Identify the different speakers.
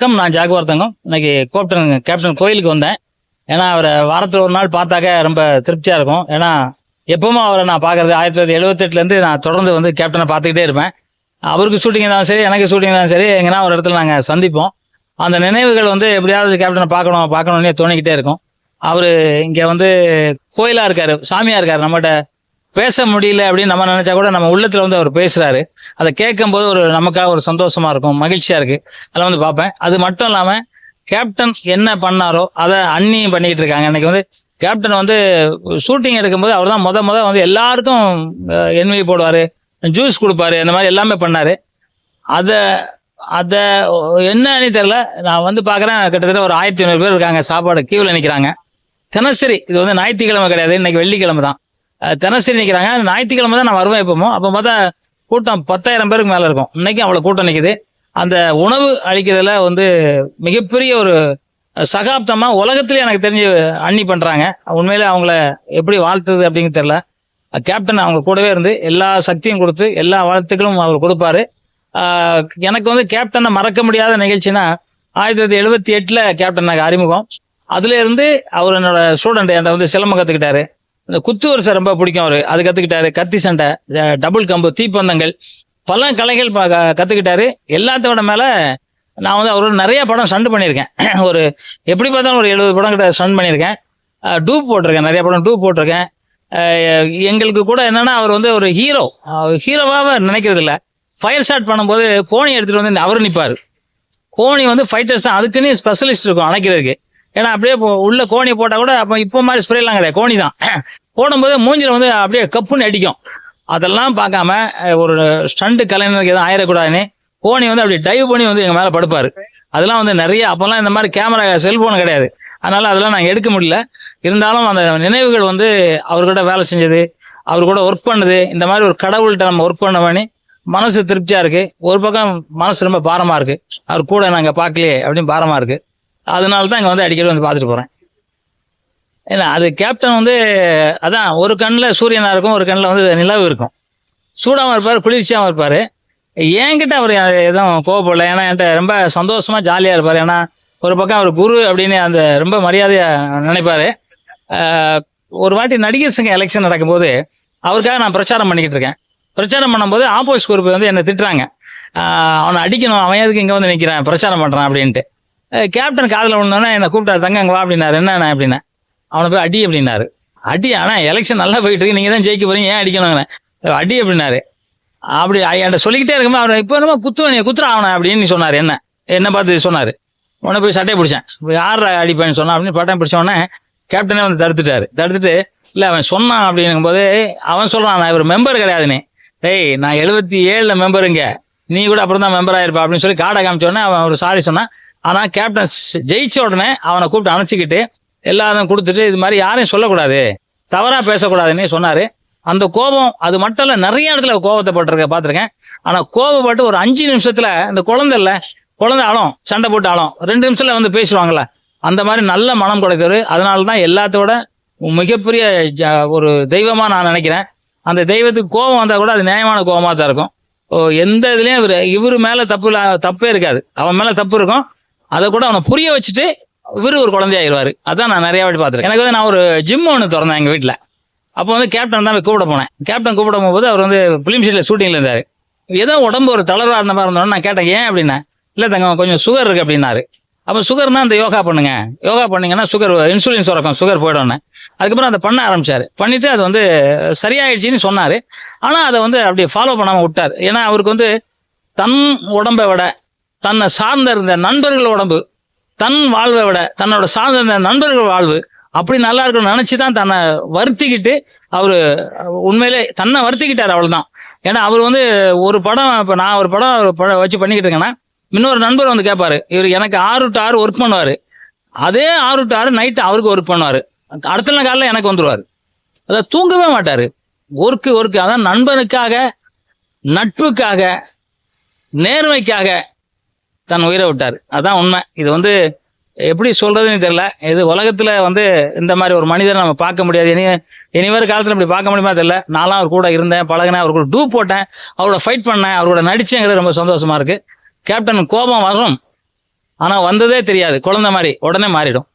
Speaker 1: வணக்கம் நான் ஜாகுவார் தங்கம். இன்னைக்கு கேப்டன் கேப்டன் கோயிலுக்கு வந்தேன். ஏன்னா அவரை வாரத்தில் ஒரு நாள் பார்த்தாக்க ரொம்ப திருப்தியாக இருக்கும். ஏன்னா எப்பவும் அவரை நான் பார்க்கறது ஆயிரத்தி தொள்ளாயிரத்தி எழுபத்தெட்டுலேருந்து நான் தொடர்ந்து வந்து கேப்டனை பார்த்துக்கிட்டே இருப்பேன். அவருக்கு ஷூட்டிங் இருந்தாலும் சரி எனக்கு ஷூட்டிங் இருந்தாலும் சரி எங்கன்னா ஒரு இடத்துல நாங்கள் சந்திப்போம். அந்த நினைவுகள் வந்து எப்படியாவது கேப்டனை பார்க்கணும் பார்க்கணும்னே தோணிக்கிட்டே இருக்கும். அவர் இங்கே வந்து கோயிலாக இருக்கார் சாமியாக இருக்கார் நம்மகிட்ட. பேச முடியல அப்படின்னு நம்ம நினச்சா கூட நம்ம உள்ளத்தில் வந்து அவர் பேசுகிறாரு அதை கேட்கும்போது ஒரு நமக்காக ஒரு சந்தோஷமா இருக்கும் மகிழ்ச்சியா இருக்கு. அதெல்லாம் வந்து பார்ப்பேன். அது மட்டும் இல்லாம கேப்டன் என்ன பண்ணாரோ அதை அண்ணியும் பண்ணிக்கிட்டு இருக்காங்க. இன்னைக்கு வந்து கேப்டன் வந்து ஷூட்டிங் எடுக்கும்போது அவர் தான் முத முத வந்து எல்லாருக்கும் என்வி போடுவாரு ஜூஸ் கொடுப்பாரு இந்த மாதிரி எல்லாமே பண்ணாரு. அதை அதை என்னன்னு தெரியல. நான் வந்து பார்க்குறேன் கிட்டத்தட்ட ஒரு ஆயிரத்தி ஐநூறு பேர் இருக்காங்க சாப்பாடு கியூவில் நிற்கிறாங்க தினசரி இது வந்து ஞாயிற்றுக்கிழமை கிடையாது இன்னைக்கு வெள்ளிக்கிழமை தான். தினசரி நிற்கிறாங்க ஞாயிற்றுக்கிழமை தான் நான் வருவேன் எப்பவும். அப்போ பார்த்தா கூட்டம் பத்தாயிரம் பேருக்கு மேலே இருக்கும். இன்னைக்கும் அவ்வளோ கூட்டம் நிற்குது அந்த உணவு அளிக்கிறதுல வந்து மிகப்பெரிய ஒரு சகாப்தமாக உலகத்திலே எனக்கு தெரிஞ்சு அண்ணி பண்ணுறாங்க உண்மையிலே அவங்கள எப்படி வாழ்த்துது அப்படிங்கிறது தெரில கேப்டன் அவங்க கூடவே இருந்து எல்லா சக்தியும் கொடுத்து எல்லா வாழ்த்துக்களும் அவர் கொடுப்பாரு. எனக்கு வந்து கேப்டனை மறக்க முடியாத நிகழ்ச்சினா ஆயிரத்தி தொள்ளாயிரத்தி எழுபத்தி எட்டில் கேப்டன் எனக்கு அறிமுகம். அதுல இருந்து அவர் என்னோட ஸ்டூடெண்ட் என்னை வந்து சிலம்பம் கற்றுக்கிட்டாரு இந்த குத்து வரிசை ரொம்ப பிடிக்கும் அவரு. அது கத்துக்கிட்டாரு. கத்தி சண்டை டபுள் கம்பு தீப்பந்தங்கள். பல கலைகள் க- கத்துக்கிட்டாரு. எல்லாத்தோட மேல நான் வந்து அவரோட நிறைய படம் ஸ்டண்ட் பண்ணியிருக்கேன். ஒரு எப்படி பார்த்தாலும் ஒரு எழுபது படம் கிட்ட ஸ்டண்ட் பண்ணியிருக்கேன் டூப் போட்டிருக்கேன். நிறைய படம் டூப் போட்டிருக்கேன். எங்களுக்கு கூட என்னன்னா அவர் வந்து ஒரு ஹீரோ ஹீரோவாக நினைக்கிறது இல்லை ஃபயர் ஷாட் பண்ணும்போது கோணி எடுத்துட்டு வந்து அவர் நிற்பார் கோணி வந்து ஃபைட்டர்ஸ் தான். அதுக்குன்னு ஸ்பெஷலிஸ்ட் இருக்கும் அணைக்கிறதுக்கு. ஏன்னா அப்படியே உள்ள கோணி போட்டால் கூட அப்போ இப்போ மாதிரி ஸ்ப்ரேலாம் கிடையாது. கோணி தான். போடும்போது மூஞ்சில வந்து அப்படியே கப்புன்னு அடிக்கும். அதெல்லாம் பார்க்காம ஒரு ஸ்டண்ட் கலைஞருக்கு எதுவும் ஆயிடக்கூடாதுன்னு கோணி வந்து அப்படி டைவ் பண்ணி வந்து எங்கள் மேலே படுப்பார். அதெல்லாம் வந்து நிறைய அப்போல்லாம் இந்த மாதிரி கேமரா செல்ஃபோன் கிடையாது. அதனால அதெல்லாம் நாங்கள் எடுக்க முடியல. இருந்தாலும் அந்த நினைவுகள் வந்து அவர்கிட்ட வேலை செஞ்சது அவர் கூட ஒர்க் பண்ணது இந்த மாதிரி ஒரு கடவுள்கிட்ட நம்ம ஒர்க் பண்ண பண்ணி மனசு திருப்தியா இருக்கு. ஒரு பக்கம் மனசு ரொம்ப பாரமா இருக்கு. அவர் கூட நாங்கள் பார்க்கலையே அப்படின்னு பாரமா இருக்கு. அதனால தான் இங்கே வந்து அடிக்கடி வந்து பார்த்துட்டு போகிறேன் ஏன்னா அது கேப்டன் வந்து அதான் ஒரு கண்ணில் சூரியனாக இருக்கும் ஒரு கண்ணில் வந்து நிலவு இருக்கும். சூடாகவும் இருப்பார் குளிர்ச்சியாகவும் இருப்பார். என்கிட்ட அவர் எதுவும் கோவப்படல. ஏன்னா என்கிட்ட ரொம்ப சந்தோஷமாக ஜாலியாக இருப்பார். ஏன்னா ஒரு பக்கம் அவர் குரு அப்படின்னு அந்த ரொம்ப மரியாதையாக நினைப்பாரு. ஒரு வாட்டி நடிகர் சங்க எலெக்ஷன் நடக்கும்போது அவருக்காக நான் பிரச்சாரம் பண்ணிக்கிட்டு இருக்கேன். பிரச்சாரம் பண்ணும்போது ஆப்போசிட் குரூப் வந்து என்னை திட்டுறாங்க. அவனை அடிக்கணும் அவன் எதுக்கு இங்கே வந்து நிற்கிறான் பிரச்சாரம் பண்ணுறான் அப்படின்ட்டு. கேப்டன் காதில் விழுந்தோன்னே என்னை கூப்பிட்டாரு தங்க அங்கே வா அப்படின்னாரு. என்ன அப்படின்னா அவனை போய் அடி அப்படின்னாரு. அடி ஆனால் எலெக்ஷன் நல்லா போயிட்டு இருக்கு. நீங்கள் தான் ஜெயிக்க போகிறீங்க ஏன் அடிக்கணுங்கண்ணே அடி அப்படின்னாரு. அப்படி என்கிட்ட சொல்லிக்கிட்டே இருக்கும்போது அவர் இப்போ என்னமோ குத்துவ நீ குத்துற அவனை அப்படின்னு சொன்னார். என்ன? என்ன பார்த்து? சொன்னார். உடனே போய் சட்டையை பிடிச்சேன். இப்போ யார் அடிப்பேன்னு சொன்னான் அப்படின்னு பட்டம் பிடிச்ச உடனே கேப்டனே வந்து தடுத்துட்டாரு. தடுத்துட்டு இல்லை அவன் சொன்னான் அப்படிங்கும்போது அவன் சொல்கிறான் நான் இவர் மெம்பர் கிடையாதுன்னு. டேய் நான் எழுபத்தி ஏழில் மெம்பருங்க நீ கூட அப்புறம் தான் மெம்பர் ஆயிருப்பா அப்படின்னு சொல்லி காடை காமிச்ச உடனே அவன் ஒரு சாரி சொன்னான். ஆனால் கேப்டன் ஜெயிச்ச உடனே அவனை கூப்பிட்டு அணைச்சிக்கிட்டு எல்லாரும் கொடுத்துட்டு இது மாதிரி யாரையும் சொல்லக்கூடாது. தவறாக பேசக்கூடாதுன்னு சொன்னார். அந்த கோபம் அது மட்டும் இல்லை நிறைய இடத்துல கோபத்தை பட்டிருக்க பார்த்துருக்கேன். ஆனால் கோபப்பட்டு ஒரு அஞ்சு நிமிஷத்தில் இந்த குழந்தை இல்லை குழந்தை ஆளும் சண்டை போட்டு ஆளும் ரெண்டு நிமிஷத்தில் வந்து பேசுவாங்கல்ல அந்த மாதிரி நல்ல மனம் கொடுத்தவர். அதனால தான் எல்லாத்தோட மிகப்பெரிய ஜ- ஒரு தெய்வமாக நான் நினைக்கிறேன். அந்த தெய்வத்துக்கு கோபம் வந்தால் கூட அது நியாயமான கோபமாக தான் இருக்கும். ஓ, எந்த இதுலேயும் இவர் இவர் மேலே தப்பு இல்லை தப்பே இருக்காது. அவன் மேலே தப்பு இருக்கும். அதை கூட அவனை புரிய வச்சுட்டு இவர் ஒரு குழந்தையாயிருவாரு அதான் நான் நிறைய வாட்டி பார்த்துருக்கேன். எனக்கு வந்து நான் ஒரு ஜிம் ஒன்று திறந்தேன் எங்கள் வீட்டில் அப்போ வந்து கேப்டன் தான் கூப்பிட போனேன். கேப்டன் கூப்பிட போகும்போது அவர் வந்து ஃபிலிம் ஷீட்டில் ஷூட்டிங்கில் இருந்தார். ஏதோ உடம்பு ஒரு தளர்வாக இருந்த மாதிரி இருந்தோன்னு நான் கேட்டேன் ஏன் அப்படின்னா? இல்லை தங்க கொஞ்சம் சுகர் இருக்கு அப்படின்னாரு. அப்போ சுகர்னா அந்த யோகா பண்ணுங்க. யோகா பண்ணீங்கன்னா சுகர் இன்சுலின் சுரக்கும் சுகர் போயிடும்னு. அதுக்கப்புறம் அதை பண்ண ஆரம்பிச்சாரு. பண்ணிட்டு அது வந்து சரியாயிடுச்சின்னு சொன்னார். ஆனால் அதை வந்து அப்படியே ஃபாலோ பண்ணாமல் விட்டார். ஏன்னா அவருக்கு வந்து தன் உடம்பை விட தன்னை சார்ந்த இருந்த நண்பர்கள் உடம்பு. தன் வாழ்வை விட தன்னோட சார்ந்த இருந்த நண்பர்கள் வாழ்வு. அப்படி நல்லா இருக்கணும்னு நினச்சி தான் தன்னை வருத்திக்கிட்டு அவர் உண்மையிலே தன்னை வருத்திக்கிட்டார் அவ்வளவுதான். ஏன்னா அவர் வந்து ஒரு படம் இப்போ நான் ஒரு படம் ஒரு படம் வச்சு பண்ணிக்கிட்டு இருக்கேன்னா இன்னொரு நண்பர் வந்து கேட்பாரு இவர் எனக்கு ஆறு டு ஆறு ஒர்க் பண்ணுவார். அதே ஆறு டு ஆறு நைட்டு அவருக்கு ஒர்க் பண்ணுவார். அடுத்த நாள் காலையில் எனக்கு வந்துருவார். அதை தூங்கவே மாட்டார். ஒர்க்கு ஒர்க்கு அதான் நண்பனுக்காக நட்புக்காக நேர்மைக்காக தன் உயிரை விட்டார். அதான் உண்மை. இது வந்து எப்படி சொல்றதுன்னு தெரியல. இது உலகத்துல வந்து இந்த மாதிரி ஒரு மனிதரை நம்ம பார்க்க முடியாது. இனி இனி காலத்தில் காலத்துல இப்படி பார்க்க முடியுமா தெரியல. நானும் அவர் கூட இருந்தேன் பழகினேன் அவர் கூட டூ போட்டேன் அவரோட ஃபைட் பண்ணேன் அவரோட நடிச்சேங்கிறது ரொம்ப சந்தோஷமா இருக்கு. கேப்டன் கோபம் வரும். ஆனால் வந்ததே தெரியாது. குழந்தை மாதிரி உடனே மாறிடும்.